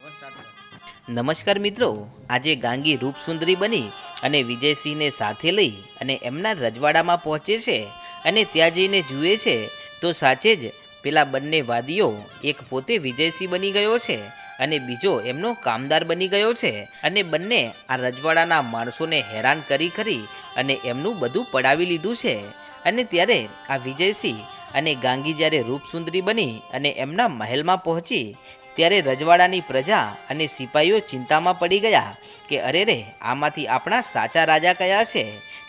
નમસ્કાર મિત્રો, આજે ગાંગી રૂપસુંદરી બની અને વિજયસિંહને સાથે લઈ અને એમના રજવાડામાં પહોંચે છે અને ત્યાં જઈને જુએ છે, તો સાચે જ પેલા બંને વાદીઓ એક પોતે વિજયસિંહ બની ગયો છે અને બીજો એમનો કામદાર બની ગયો છે અને બંને આ રજવાડાના માણસોને હેરાન કરી કરી અને એમનું બધું પડાવી લીધું છે. અને ત્યારે આ વિજયસિંહ અને ગાંગી જ્યારે રૂપસુંદરી બની અને એમના મહેલમાં પહોંચી ત્યારે રજવાડાની પ્રજા અને સિપાહીઓ ચિંતામાં પડી ગયા કે અરે રે, આમાંથી આપણા સાચા રાજા કયા છે?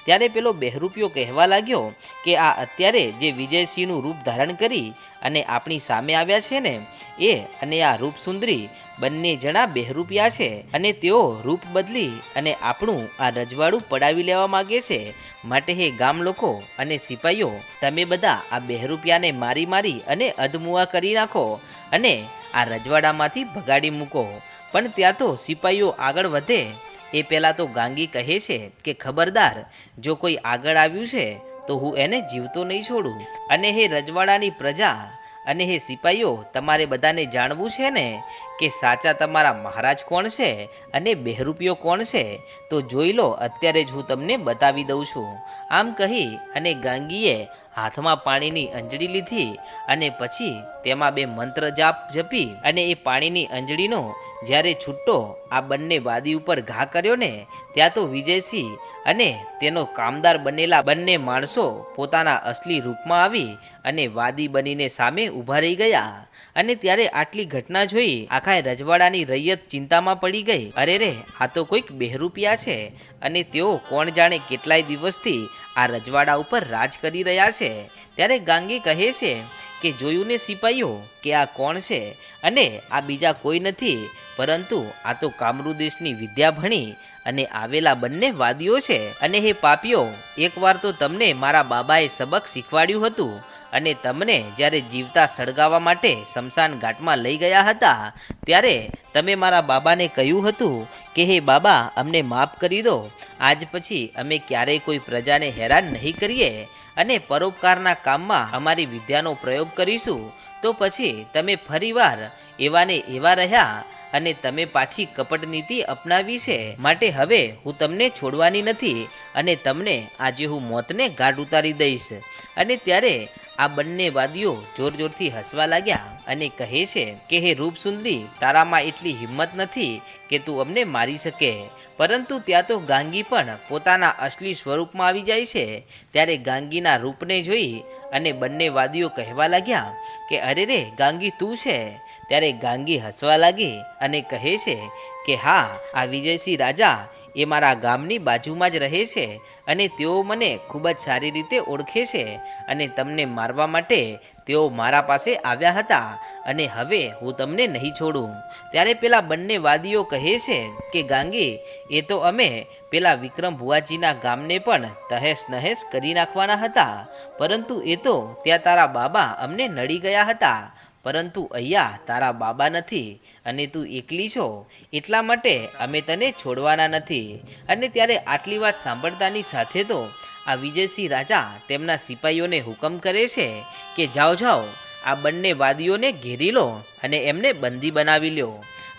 ત્યારે પેલો બહેરૂપિયો કહેવા લાગ્યો કે આ અત્યારે જે વિજયસિંહનું રૂપ ધારણ કરી અને આપણી સામે આવ્યા છે ને, એ અને આ રૂપસુંદરી બંને જણા બહેરૂપિયા છે અને તેઓ રૂપ બદલી અને આપણું આ રજવાડું પડાવી લેવા માગે છે. માટે હે ગામ લોકો અને સિપાહીઓ તમે બધા આ બહેરૂપિયાને મારી મારી અને અધમુઆ કરી નાખો અને આ રજવાડામાંથી ભગાડી મૂકો. પણ ત્યાં તો સિપાહીઓ આગળ વધે. એ પહેલાં તો ગાંગી કહે છે કે, ખબરદાર, જો કોઈ આગળ આવ્યું છે, તો હું એને જીવતો નહીં છોડું. અને હે રજવાડાની પ્રજા, અને હે સિપાહીઓ તમારે બધાને જાણવું છે ને કે સાચા તમારા મહારાજ કોણ છે અને બહેરૂપિયો કોણ છે? તો જોઈ લો, અત્યારે જ હું તમને બતાવી દઉં છું. આમ કહી અને ગાંગીએ હાથમાં પાણીની અંજળી લીધી અને પછી તેમાં બે મંત્ર જાપ જપી અને એ પાણીની અંજળીનો જ્યારે છૂટો આ બંને વાદી ઉપર ઘા કર્યો ને, ત્યાં તો વિજયસિંહ અને તેનો કામદાર બનેલા બંને માણસો પોતાના અસલી રૂપમાં આવી અને વાદી બનીને સામે ઊભા રહી ગયા. અને ત્યારે આટલી ઘટના જોઈ આખા રજવાડાની રૈયત ચિંતામાં પડી ગઈ. અરે રે, આ તો કોઈક બેહરૂપિયા છે. અને તેઓ કોણ જાણે કેટલાય દિવસથી આ રજવાડા ઉપર રાજ કરી રહ્યા છે. ત્યારે ગાંગી કહે છે કે જોયું ને સિપાહીઓ કે આ કોણ છે? અને આ બીજા કોઈ નથી. પરંતુ આ તો કામરૂ દેશની વિદ્યા ભણી અને આવેલા બંને વાદીઓ છે. અને હે પાપીઓ, એકવાર તો તમને મારા બાબાએ સબક શીખવાડ્યું હતું અને તમને જ્યારે જીવતા સળગાવવા માટે શમશાન ઘાટમાં લઈ ગયા હતા, ત્યારે તમે મારા બાબાને કહ્યું હતું કે, હે બાબા, અમને માફ કરી દો. આજ પછી અમે ક્યારેય કોઈ પ્રજાને હેરાન નહીં કરીએ અને પરોપકારના કામમાં અમારી વિદ્યાનો પ્રયોગ કરીશું. તો પછી તમે ફરીવાર એવાને એવા રહ્યા અને તમે પાછી કપટ નીતિ અપનાવી છે. માટે હવે હું તમને છોડવાની નથી અને તમને આજે હું મોતને ગાઢ ઉતારી દઈશ. અને ત્યારે આ બંને વાદીઓ જોર જોરથી હસવા લાગ્યા અને કહે છે કે, હે રૂપસુંદરી, તારામાં એટલી હિંમત નથી કે તું અમને મારી શકે. પરંતુ ત્યાં તો ગાંગી પણ પોતાના અસલી સ્વરૂપમાં આવી જાય છે. ત્યારે ગાંગીના રૂપને જોઈ અને બંને વાદીઓ કહેવા લાગ્યા કે અરે રે ગાંગી તું છે? ત્યારે ગાંગી હસવા લાગી અને કહે છે કે, હા, આ વિજયસિંહ રાજા એ મારા ગામની બાજુમાં જ રહે છે અને તેઓ મને ખૂબ જ સારી રીતે ઓળખે છે અને તમને મારવા માટે તેઓ મારા પાસે આવ્યા હતા અને હવે હું તમને નહીં છોડું. ત્યારે પેલા બંને વાદીઓ કહે છે કે, ગાંગી, એ તો અમે પેલા વિક્રમ ભુવાજીના ગામને પણ તહેસ નહેસ કરી નાખવાના હતા, પરંતુ એ તો ત્યાં તારા બાબા અમને નડી ગયા હતા. પરંતુ અહીંયા તારા બાબા નથી અને તું એકલી છો, એટલા માટે અમે તને છોડવાના નથી. અને ત્યારે આટલી વાત સાંભળતાની સાથે તો આ વિજયસિંહ રાજા તેમના સિપાહીઓને હુકમ કરે છે કે જાઓ જાઓ, આ બંને વાદીઓને ઘેરી લો અને એમને બંદી બનાવી લો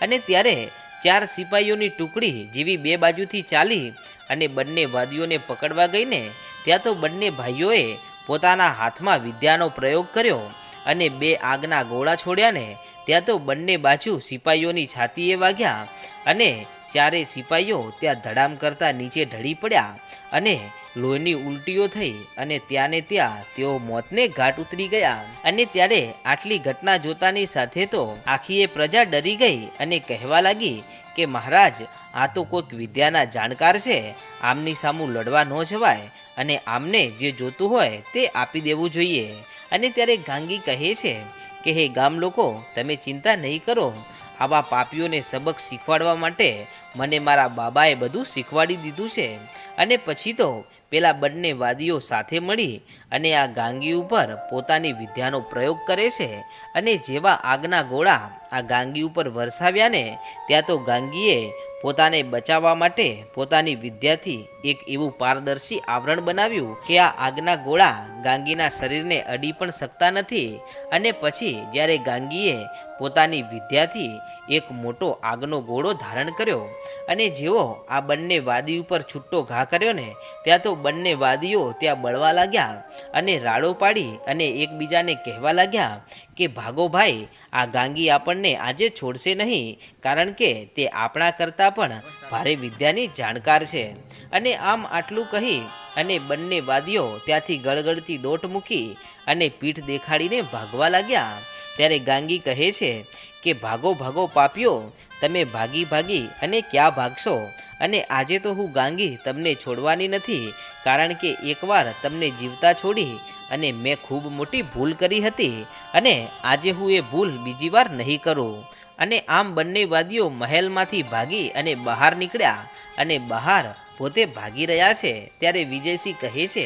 અને ત્યારે ચાર સિપાહીઓની ટુકડી જેવી બે બાજુથી ચાલી અને બંને વાદીઓને પકડવા ગઈને ત્યાં તો બંને ભાઈઓએ પોતાના હાથમાં વિદ્યાનો પ્રયોગ કર્યો અને બે આગના ગોળા છોડ્યા ને, ત્યાં તો બંને બાજુ સિપાહીઓની છાતીએ વાગ્યા અને ચારે સિપાહીઓ ત્યાં ધડામ કરતા નીચે ઢળી પડ્યા અને લોહીની ઉલટીઓ થઈ અને ત્યાંને ત્યાં તેઓ મોતને ઘાટ ઉતરી ગયા. અને ત્યારે આટલી ઘટના જોતાની સાથે તો આખી એ પ્રજા ડરી ગઈ અને કહેવા લાગી કે મહારાજ, આ તો કોઈક વિદ્યાના જાણકાર છે, આમની સામું લડવા ન જવાય અને આમને જે જોતું હોય તે આપી દેવું જોઈએ. અને ત્યારે ગાંગી કહે છે કે, હે ગામ લોકો, તમે ચિંતા નહીં કરો. આવા પાપીઓને સબક શીખવાડવા માટે મને મારા બાબાએ બધું શીખવાડી દીધું છે. અને પછી તો પેલા બંને વાદીઓ સાથે મળી અને આ ગાંગી ઉપર પોતાની વિદ્યાનો પ્રયોગ કરે છે અને જેવા આગના ગોળા આ ગાંગી ઉપર વરસાવ્યા ને ત્યાં તો ગાંગીએ પોતાને બચાવવા માટે પોતાની વિદ્યાથી એક એવું પારદર્શી આવરણ બનાવ્યું કે આ આગના ગોળા ગાંગીના શરીરને અડી પણ શકતા નથી અને પછી જ્યારે ગાંગીએ પોતાની વિદ્યાથી એક મોટો આગનો ગોળો ધારણ કર્યો અને જેવો આ બંને વાદી ઉપર છૂટો ઘા કર્યો ને, ત્યાં તો બંને વાદીઓ ત્યાં બળવા લાગ્યા અને રાડો પાડી અને એકબીજાને કહેવા લાગ્યા કે, ભાગો ભાઈ, આ ગાંગી આપણને આજે છોડશે નહીં, કારણ કે તે આપણા કરતાં પણ ભારે વિદ્યાની જાણકાર છે. અને આમ આટલું કહી અને બંને વાદીઓ ત્યાંથી ગળગળતી દોટ મૂકી અને પીઠ દેખાડીને ભાગવા લાગ્યા. ત્યારે ગાંગી કહે છે કે, ભાગો ભાગો પાપ્યો તમે ભાગી ભાગી અને ક્યાં ભાગશો? અને આજે તો હું ગાંગી તમને છોડવાની નથી, કારણ કે એકવાર તમને જીવતા છોડી અને મેં ખૂબ મોટી ભૂલ કરી હતી અને આજે હું એ ભૂલ બીજી વાર નહીં કરું. અને આમ બંને વાદીઓ મહેલમાંથી ભાગી અને બહાર નીકળ્યા અને બહાર પોતે ભાગી રહ્યા છે, ત્યારે વિજયસિંહ કહે છે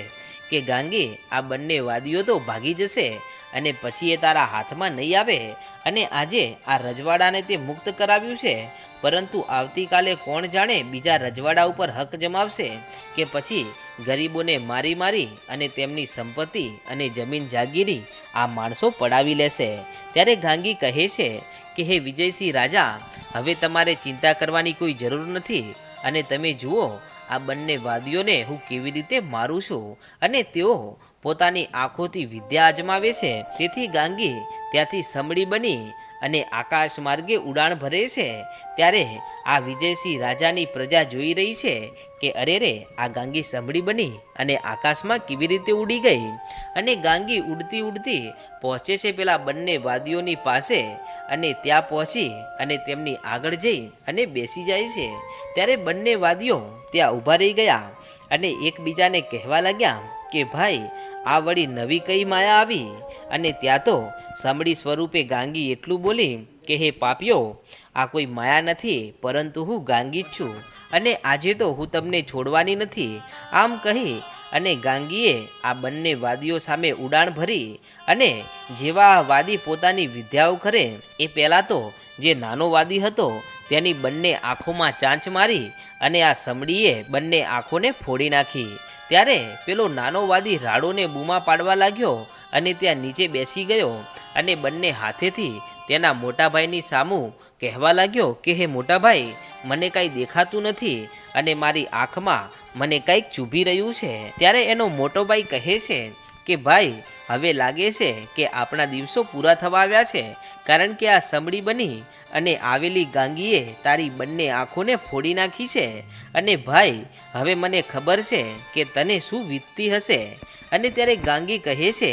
કે, ગાંગી, આ બંને વાદીઓ તો ભાગી જશે અને પછી એ તારા હાથમાં નહીં આવે અને આજે આ રજવાડાને તે મુક્ત કરાવ્યું છે પરંતુ આવતીકાલે કોણ જાણે બીજા રજવાડા ઉપર હક જમાવશે કે પછી ગરીબોને મારી મારી અને તેમની સંપત્તિ અને જમીન જાગીરી આ માણસો પડાવી લેશે. ત્યારે ગાંગી કહે છે કે, હે વિજયસિંહ રાજા, હવે તમારે ચિંતા કરવાની કોઈ જરૂર નથી અને તમે જુઓ, આ બંને વાદીઓને હું કેવી રીતે મારું છું અને તેઓ પોતાની આંખોથી વિદ્યા અજમાવે છે. તેથી ગાંગી ત્યાંથી સમડી બની અને આકાશ માર્ગે ઉડાણ ભરે છે, ત્યારે આ વિજયસિંહ રાજાની પ્રજા જોઈ રહી છે કે અરે રે, આ ગાંગી સાંભળી બની અને આકાશમાં કેવી રીતે ઉડી ગઈ? અને ગાંગી ઉડતી ઉડતી પહોંચે છે પેલા બંને વાદીઓની પાસે અને ત્યાં પહોંચી અને તેમની આગળ જઈ અને બેસી જાય છે. ત્યારે બંને વાદીઓ ત્યાં ઊભા રહી ગયા અને એકબીજાને કહેવા લાગ્યા કે ભાઈ, આ વળી નવી કઈ માયા આવી? અને ત્યાં તો સાંભળી સ્વરૂપે ગાંગી એટલું બોલી કે, હે પાપ્યો, આ કોઈ માયા નથી, પરંતુ હું ગાંગી જ છું. અને આજે તો હું તમને છોડવાની નથી. આમ કહી અને ગાંગીએ આ બંને વાદીઓ સામે ઉડાણ ભરી અને જેવા વાદી પોતાની વિદ્યાઓ કરે, એ પહેલાં તો જે નાનો વાદી હતો તેની બંને આંખોમાં ચાંચ મારી અને આ સમડીએ બંને આંખોને ફોડી નાખી. ત્યારે પેલો નાનો વાદી રાડોને બૂમા પાડવા લાગ્યો અને ત્યાં નીચે બેસી ગયો અને બંને હાથેથી તેના મોટાભાઈની સામું કહેવા લાગ્યો કે, હે મોટાભાઈ, મને કાંઈ દેખાતું નથી અને મારી આંખમાં મને કંઈક ચૂભી રહ્યું છે, ત્યારે એનો મોટો ભાઈ કહે છે કે, ભાઈ, હવે લાગે છે કે આપણા દિવસો પૂરા થવા આવ્યા છે, કારણ કે આ સમડી બની અને આવેલી ગાંગીએ તારી બંને આંખોને ફોડી નાખી છે. અને ભાઈ, હવે મને ખબર છે કે તને શું વીતતી હશે. અને ત્યારે ગાંગી કહે છે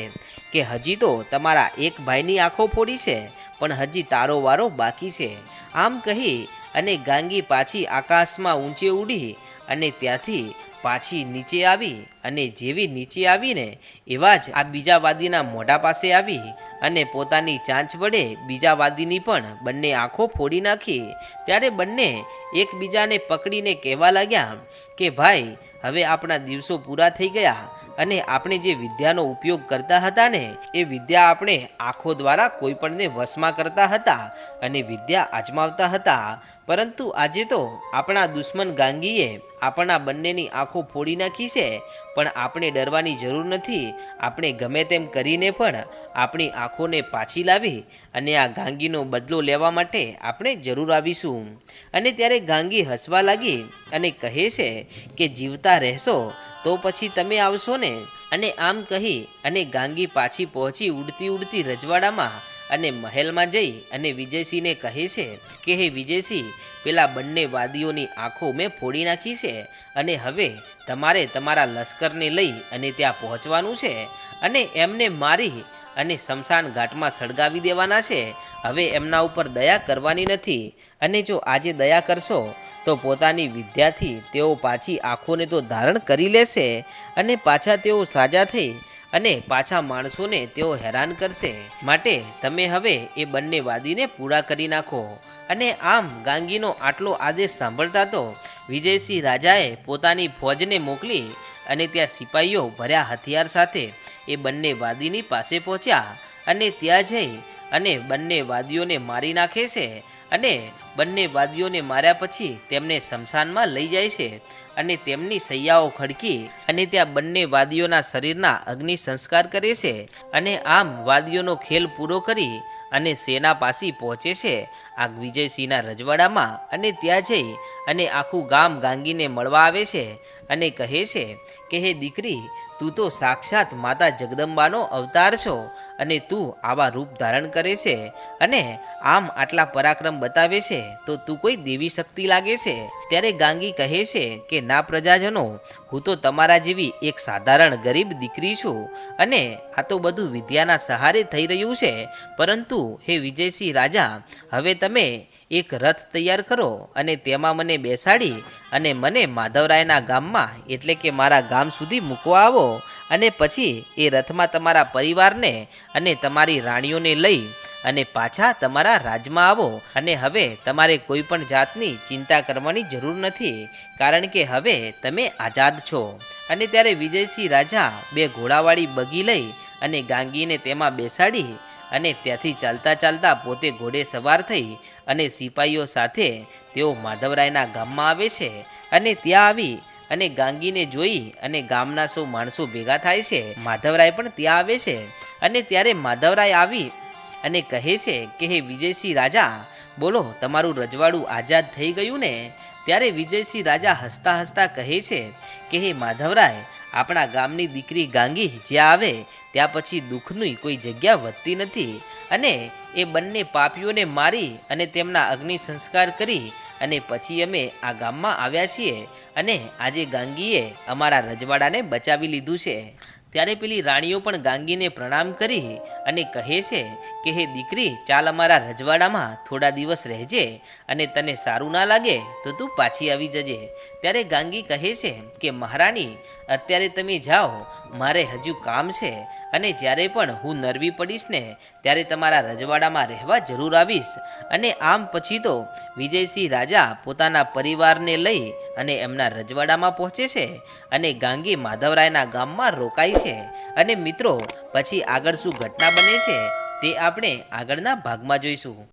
કે, હજી તો તમારા એક ભાઈની આંખો ફોડી છે, પણ હજી તારો વારો બાકી છે. આમ કહી અને ગાંગી પાછી આકાશમાં ઊંચે ઉડી અને ત્યાંથી પાછી નીચે આવી અને જેવી નીચે આવીને એવા જ આ બીજા વાદીના મોઢા પાસે આવી અને પોતાની ચાંચ વડે બીજા વાદીની પણ બંને આંખો ફોડી નાખી. ત્યારે બંને એકબીજાને પકડીને કહેવા લાગ્યા કે, ભાઈ, હવે આપણા દિવસો પૂરા થઈ ગયા અને આપણે જે વિદ્યાનો ઉપયોગ કરતા હતા ને, એ વિદ્યા આપણે આંખો દ્વારા કોઈ પણને વશમાં કરતા હતા અને વિદ્યા અજમાવતા હતા. પરંતુ આજે તો આપણા દુશ્મન ગાંગીએ આપણા બંનેની આંખો ફોડી નાખી છે, પણ આપણે ડરવાની જરૂર નથી. આપણે ગમે તેમ કરીને પણ આપણી આંખોને પાછી લાવી અને આ ગાંગીનો બદલો લેવા માટે આપણે જરૂર આવીશું. અને ત્યારે ગાંગી હસવા લાગી અને કહે છે કે, જીવતા રહેશો તો પછી તમે આવશો ને? અને આમ કહી અને ગાંગી પાછી પહોંચી ઉડતી ઉડતી રજવાડામાં અને મહેલમાં જઈ અને વિજયસિંહને કહે છે કે, હે વિજયસિંહ, પેલા બંને વાદીઓની આંખો મેં ફોડી નાખી છે અને હવે તમારે તમારા લશ્કરને લઈ અને ત્યાં પહોંચવાનું છે અને એમને મારી અને શમશાન ઘાટમાં સળગાવી દેવાના છે. હવે એમના ઉપર દયા કરવાની નથી અને જો આજે દયા કરશો, તો પોતાની વિદ્યાથી તેઓ પાછી આંખોને તો ધારણ કરી લેશે અને પાછા તેઓ સાજા થઈ અને પાછા માણસોને તેઓ હેરાન કરશે. માટે તમે હવે એ બંને વાદીને પૂરા કરી નાખો. અને આમ ગાંગીનો આટલો આદેશ સાંભળતા તો વિજયસિંહ રાજાએ પોતાની ફોજને મોકલી અને ત્યાં સિપાહીઓ ભર્યા હથિયાર સાથે એ બંને વાદીની પાસે પહોંચ્યા. અને ત્યાં જઈ અને બંને વાદીઓને મારી નાખે છે. અને બંને વાદીઓને માર્યા પછી તેમને શમશાનમાં લઈ જાય છે અને તેમની સૈયાઓ ખડકી અને ત્યાં બંને વાદીઓના શરીરના અગ્નિ સંસ્કાર કરે છે અને આમ વાદીઓનો ખેલ પૂરો કરી અને સેના પાસી પહોંચે છે આ વિજયસિંહના રજવાડામાં અને ત્યાં જઈ અને આખું ગામ ગાંગીને મળવા આવે છે અને કહે છે કે, હે દીકરી તું તો સાક્ષાત માતા જગદંબાનો અવતાર છો અને તું આવા રૂપ ધારણ કરે છે અને આમ આટલા પરાક્રમ બતાવે છે તો તું કોઈ દેવી શક્તિ લાગે છે? ત્યારે ગાંગી કહે છે કે, ના પ્રજાજનો, હું તો તમારા જેવી એક સાધારણ ગરીબ દીકરી છું અને આ તો બધું વિદ્યાના સહારે થઈ રહ્યું છે. પરંતુ હે વિજયસિંહ રાજા, હવે તમે એક રથ તૈયાર કરો અને તેમાં મને બેસાડી અને મને માધવરાયના ગામમાં એટલે કે મારા ગામ સુધી મૂકવા આવો અને પછી એ રથમાં તમારા પરિવારને અને તમારી રાણીઓને લઈ અને પાછા તમારા રાજમાં આવો. અને હવે તમારે કોઈ પણ જાતની ચિંતા કરવાની જરૂર નથી, કારણ કે હવે તમે આઝાદ છો. અને ત્યારે વિજયસિંહ રાજા બે ઘોડાવાળી બગી લઈ અને ગાંગીને તેમાં બેસાડી અને ત્યાંથી ચાલતા ચાલતા પોતે ઘોડે સવાર થઈ અને સિપાહીઓ સાથે તેઓ માધવરાયના ગામમાં આવે છે અને ત્યાં આવી અને ગાંગીને જોઈ અને ગામના સૌ માણસો ભેગા થાય છે. માધવરાય પણ ત્યાં આવે છે અને ત્યારે માધવરાય આવી અને કહે છે કે, હે વિજયસિંહ રાજા, બોલો, તમારું રજવાડું આઝાદ થઈ ગયું ને? ત્યારે વિજયસિંહ રાજા હસતા હસતા કહે છે કે, હે માધવરાય, આપણા ગામની દીકરી ગાંગી જ્યાં આવે ત્યાં પછી દુઃખની કોઈ જગ્યા વધતી નથી અને એ બંને પાપીઓને મારી અને તેમના અગ્નિ સંસ્કાર કરી અને પછી અમે આ ગામમાં આવ્યા છીએ અને આજે ગાંગીએ અમારા રજવાડાને બચાવી લીધું છે. ત્યારે પેલી રાણીઓ પણ ગાંગીને પ્રણામ કરી અને કહે છે કે, હે દીકરી, ચાલ અમારા રજવાડામાં થોડા દિવસ રહેજે અને તને સારું ના લાગે તો તું પાછી આવી જજે. ત્યારે ગાંગી કહે છે કે, મહારાણી, અત્યારે તમે જાઓ, મારે હજુ કામ છે અને જ્યારે પણ હું નરવી પડીશ ને, ત્યારે તમારા રજવાડામાં રહેવા જરૂર આવીશ. અને આમ પછી તો વિજયસિંહ રાજા પોતાના પરિવારને લઈ અને એમના રજવાડામાં પહોંચે છે અને ગાંગી માધવરાયના ગામમાં રોકાય છે. અને મિત્રો પછી આગળ શું ઘટના બને છે તે આપણે આગળના ભાગમાં જોઈશું.